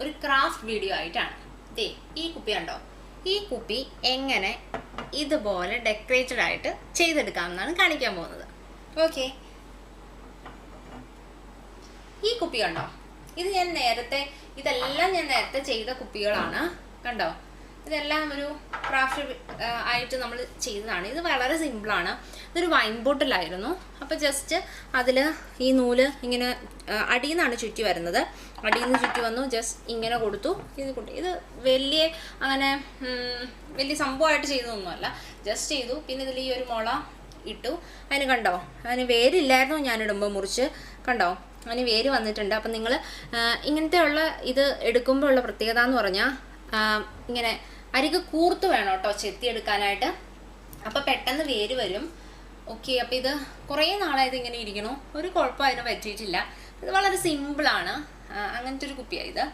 ഒരു craft video ആയിട്ടാണ്. ദേ ഈ കുപ്പി കണ്ടോ? ഈ കുപ്പി എങ്ങനെ ഇതുപോലെ ഡെക്കറേറ്റഡ് ആയിട്ട് ചെയ്തെടുക്കാമെന്നാണ് കാണിക്കാൻ പോകുന്നത്. ഓക്കെ ഈ കുപ്പി കണ്ടോ? ഇത് ഞാൻ നേരത്തെ ഇതെല്ലാം ഞാൻ നേരത്തെ ചെയ്ത കുപ്പികളാണ്. കണ്ടോ? ഇതെല്ലാം ഒരു ക്രാഫ്റ്റ് ആയിട്ട് നമ്മൾ ചെയ്തതാണ്. ഇത് വളരെ സിമ്പിളാണ് ഇതൊരു വൈൻ ബോട്ടിലായിരുന്നു അപ്പോൾ ജസ്റ്റ് അതിൽ ഈ നൂൽ ഇങ്ങനെ അടിയിൽ നിന്നാണ് ചുറ്റി വരുന്നത്. അടിയിൽ നിന്ന് ചുറ്റി വന്നു ജസ്റ്റ് ഇങ്ങനെ കൊടുത്തു. ഇത് കൊടുത്തു. ഇത് വലിയ അങ്ങനെ വലിയ സംഭവമായിട്ട് ചെയ്തതൊന്നുമല്ല. ജസ്റ്റ് ചെയ്തു. പിന്നെ ഇതിൽ ഈ ഒരു മുള ഇട്ടു. അതിന് കണ്ടോ? അതിന് വേരില്ലായിരുന്നു ഞാനിടുമ്പോൾ മുറിച്ച്. കണ്ടോ? അതിന് വേര് വന്നിട്ടുണ്ട്. അപ്പം നിങ്ങൾ ഇങ്ങനത്തെ ഉള്ള ഇത് എടുക്കുമ്പോൾ ഉള്ള പ്രത്യേകത എന്ന് പറഞ്ഞാൽ ഇങ്ങനെ അരികെ കൂർത്ത് വേണം കേട്ടോ ചെത്തിയെടുക്കാനായിട്ട്. അപ്പം പെട്ടെന്ന് വേര് വരും. ഓക്കെ അപ്പം ഇത് കുറേ നാളായത് ഇങ്ങനെ ഇരിക്കണു. ഒരു കുഴപ്പം അതിന് പറ്റിയിട്ടില്ല. ഇത് വളരെ സിമ്പിളാണ് അങ്ങനത്തെ ഒരു കുപ്പിയാണ് ഇത്.